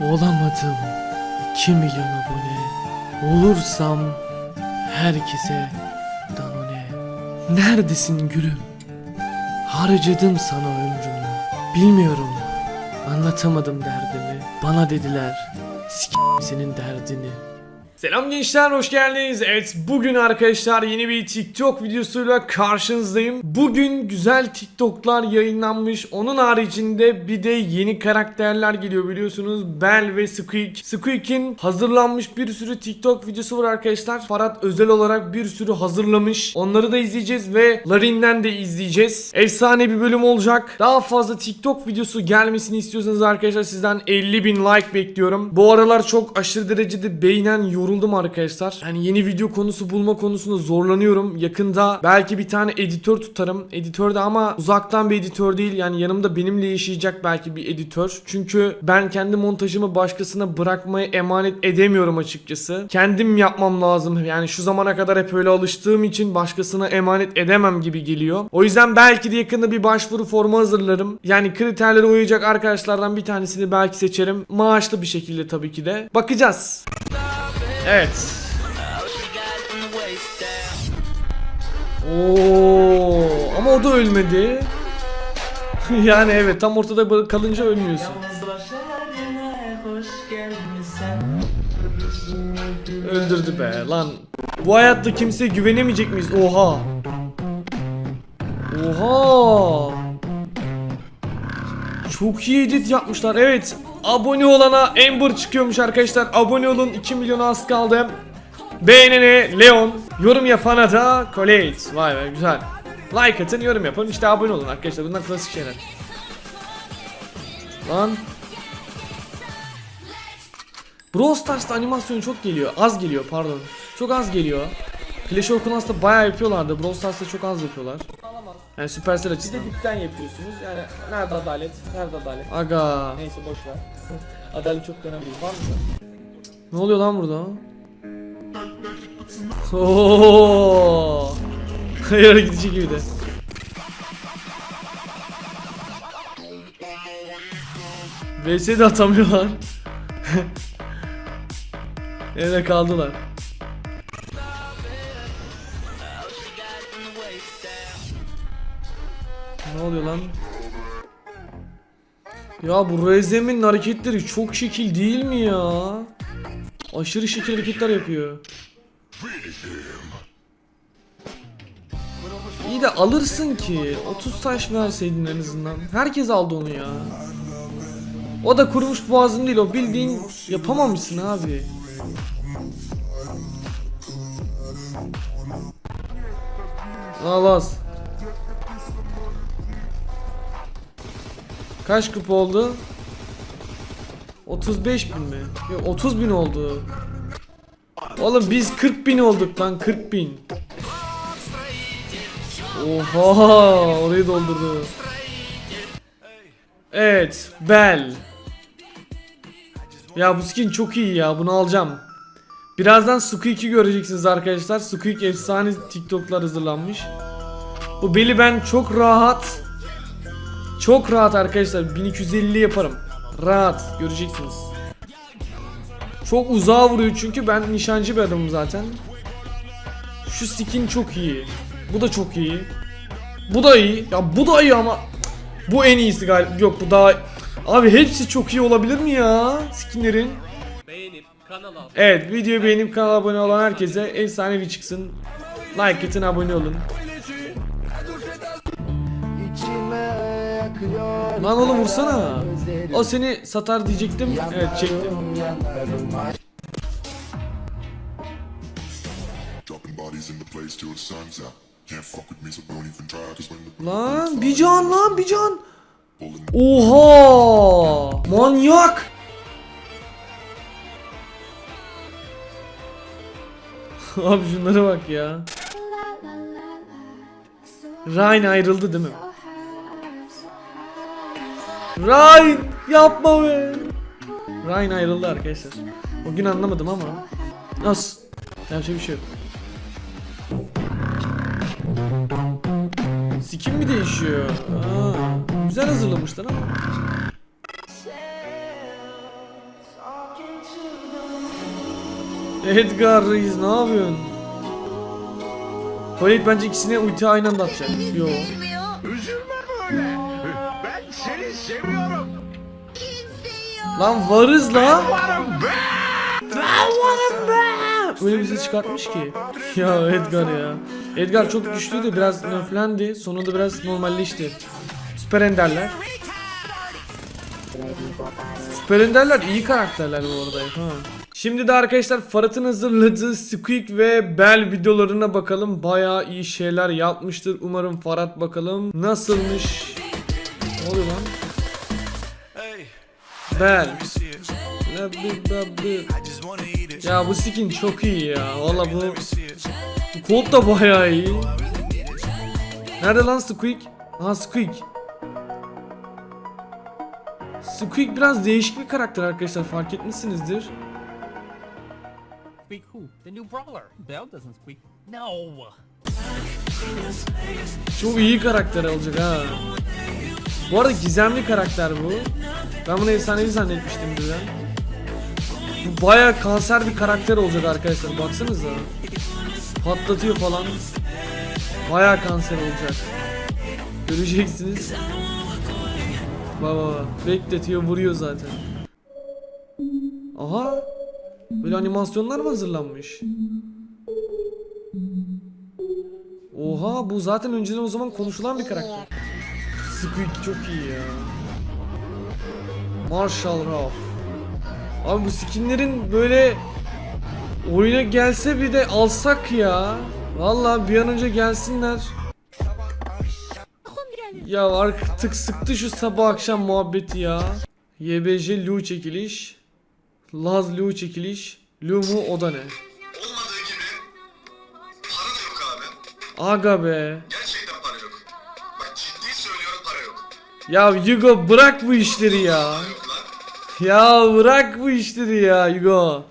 Olamadım 2 milyon abone Olursam herkese danone. Neredesin gülüm? Harcadım sana ömrümü. Bilmiyorum Anlatamadım derdimi. Bana dediler S*** senin derdini Selam gençler hoş geldiniz. Evet bugün arkadaşlar yeni bir TikTok videosuyla karşınızdayım. Bugün güzel TikTok'lar yayınlanmış. Onun haricinde bir de yeni karakterler geliyor biliyorsunuz. Bell ve Squeak. Squeak'in hazırlanmış bir sürü TikTok videosu var arkadaşlar. Farhat özel olarak bir sürü hazırlamış. Onları da izleyeceğiz ve Larin'den de izleyeceğiz. Efsane bir bölüm olacak. Daha fazla TikTok videosu gelmesini istiyorsanız arkadaşlar sizden 50 bin like bekliyorum. Bu aralar çok aşırı derecede beğenen yoruldum arkadaşlar. Yani yeni video konusu bulma konusunda zorlanıyorum. Yakında belki bir tane editör tutarım. Editör de ama uzaktan bir editör değil. Yani yanımda benimle yaşayacak belki bir editör. Çünkü ben kendi montajımı başkasına bırakmaya emanet edemiyorum açıkçası. Kendim yapmam lazım. Yani şu zamana kadar hep öyle alıştığım için başkasına emanet edemem gibi geliyor. O yüzden belki de yakında bir başvuru formu hazırlarım. Yani kriterlere uyacak arkadaşlardan bir tanesini belki seçerim. Maaşlı bir şekilde tabii ki de. Bakacağız. Evet. Oo, ama o da ölmedi. yani evet tam ortada kalınca ölmüyorsun. Öldürdü be lan. Bu hayatta kimseye güvenemeyecek miyiz? Oha. Oha. Çok iyi edit yapmışlar. Evet. Abone olana Amber çıkıyormuş arkadaşlar. Abone olun. 2 milyona az kaldı. Beğenene Leon. Yorum yapana da Colette. Vay be güzel. Like atın yorum yapın. İşte abone olun arkadaşlar. Bunlar klasik şeyler. Lan. Brawl Stars'ta animasyon çok geliyor. Az geliyor pardon. Çok az geliyor. Clash of Clans'ta bayağı yapıyorlardı. Brawl Stars'ta çok az yapıyorlar. Yani Supercell açısı. Siz de dipten yapıyorsunuz. Yani nerede adalet? Nerede adalet? Aga. Neyse boş ver. adalet çok önemli. Var mı? Ne oluyor lan burada? Oo. Hayır gidici gibi de. VS de atamıyorlar. Nerede kaldılar? Lan? Ya bu Rezem'in hareketleri çok şekil değil mi ya? Aşırı şekil hareketler yapıyor. İyi de alırsın ki. 30 taş verseydin en azından. Herkes aldı onu ya. O da kurumuş boğazın değil o bildiğin yapamamışsın abi. Al. Kaç kupa oldu? 35 bin mi? Yok 30 bin oldu. Oğlum biz 40 bin olduk lan 40 bin. Oha orayı doldurdu. Evet Bell. Ya bu skin çok iyi ya bunu alacağım. Birazdan Squeak'i göreceksiniz arkadaşlar. Squeak efsane TikTok'lar hazırlanmış. Bu Bell'i ben çok rahat çok rahat arkadaşlar 1250 yaparım. Rahat göreceksiniz. Çok uzağa vuruyor çünkü ben nişancı bir adamım zaten. Şu skin çok iyi. Bu da çok iyi. Bu da iyi. Ya bu da iyi ama bu en iyisi galiba. Yok bu daha Abi hepsi çok iyi olabilir mi ya skinlerin? Beğenip kanala Evet videoyu beğenip kanala abone olan herkese efsanevi çıksın. Like atın abone olun. Lan oğlum vursana. O seni satar diyecektim. Evet çektim. Lan bir can lan bir can. Oha! Manyak! Abi şunlara bak ya. Ryan ayrıldı değil mi? Ryan yapma be. Ryan ayrıldı arkadaşlar. O gün anlamadım ama. Nasıl? Yapacak bir şey yok. Skin mi değişiyor? Aa, güzel hazırlamışlar ama. Edgar Reis ne yapıyorsun? Polit bence ikisine ulti aynı anda atacak. Yo seviyorum. Lan varız la. Öyle ses çıkartmış ki. Ya Edgar ya. Edgar çok güçlüydü biraz nerflendi. Sonunda biraz normalleşti. Süper Enderler. Süper Enderler iyi karakterler bu arada. Ha. Şimdi de arkadaşlar Farat'ın hazırladığı Squeak ve Bell videolarına bakalım. Bayağı iyi şeyler yapmıştır. Umarım Farat bakalım nasılmış. Ne oluyor lan? Bi. Ya bu skin çok iyi ya. Valla bu bu kod da bayağı iyi. Nerede lan Squeak? Aha Squeak. Squeak biraz değişik bir karakter arkadaşlar fark etmişsinizdir. Squeak who? The new brawler. Bell doesn't squeak. No. Çok iyi karakter olacak ha. Bu arada gizemli karakter bu. Ben bunu efsanevi zannetmiştim birden. Bu baya kanser bir karakter olacak arkadaşlar baksanıza. Patlatıyor falan. Baya kanser olacak. Göreceksiniz. Baba baba bekletiyor vuruyor zaten. Aha. Böyle animasyonlar mı hazırlanmış? Oha bu zaten önceden o zaman konuşulan bir karakter. Squeak çok iyi ya. Marshall Ruff. Abi bu skinlerin böyle oyuna gelse bir de alsak ya. Vallahi bir an önce gelsinler. Ya artık sıktı şu sabah akşam muhabbeti ya. YBJ Lu çekiliş. Laz Lu çekiliş. Lu mu o da ne? Olmadığı gibi para da yok abi. Aga be. Gerçekten Ya Yugo bırak bu işleri ya. Ya bırak bu işleri ya Yugo.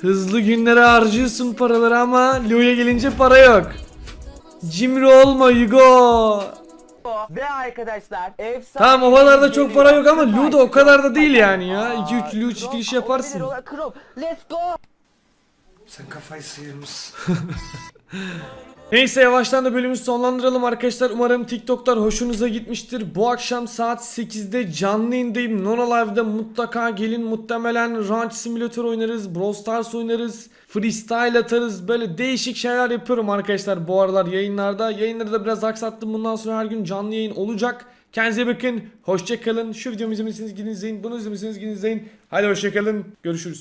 Hızlı günlere harcıyorsun paraları ama Lu'ya gelince para yok. Cimri olma Yugo. Ve arkadaşlar efsane Tamam o kadar da çok para yok ama Lu da o kadar da değil yani ya. Aa, 2-3 Lu çekiliş yaparsın. olabilir, o- Krop. Let's go. Neyse yavaştan da bölümü sonlandıralım arkadaşlar. Umarım TikTok'lar hoşunuza gitmiştir. Bu akşam saat 8'de canlı yayındayım. Nono Live'da mutlaka gelin. Muhtemelen Ranch Simulator oynarız. Brawl Stars oynarız. Freestyle atarız. Böyle değişik şeyler yapıyorum arkadaşlar bu aralar yayınlarda. Yayınları da biraz aksattım. Bundan sonra her gün canlı yayın olacak. Kendinize bakın. Hoşçakalın. Şu videomu izlemişsiniz gidin izleyin. Bunu izlemişsiniz gidin izleyin. Hadi hoşçakalın. Görüşürüz.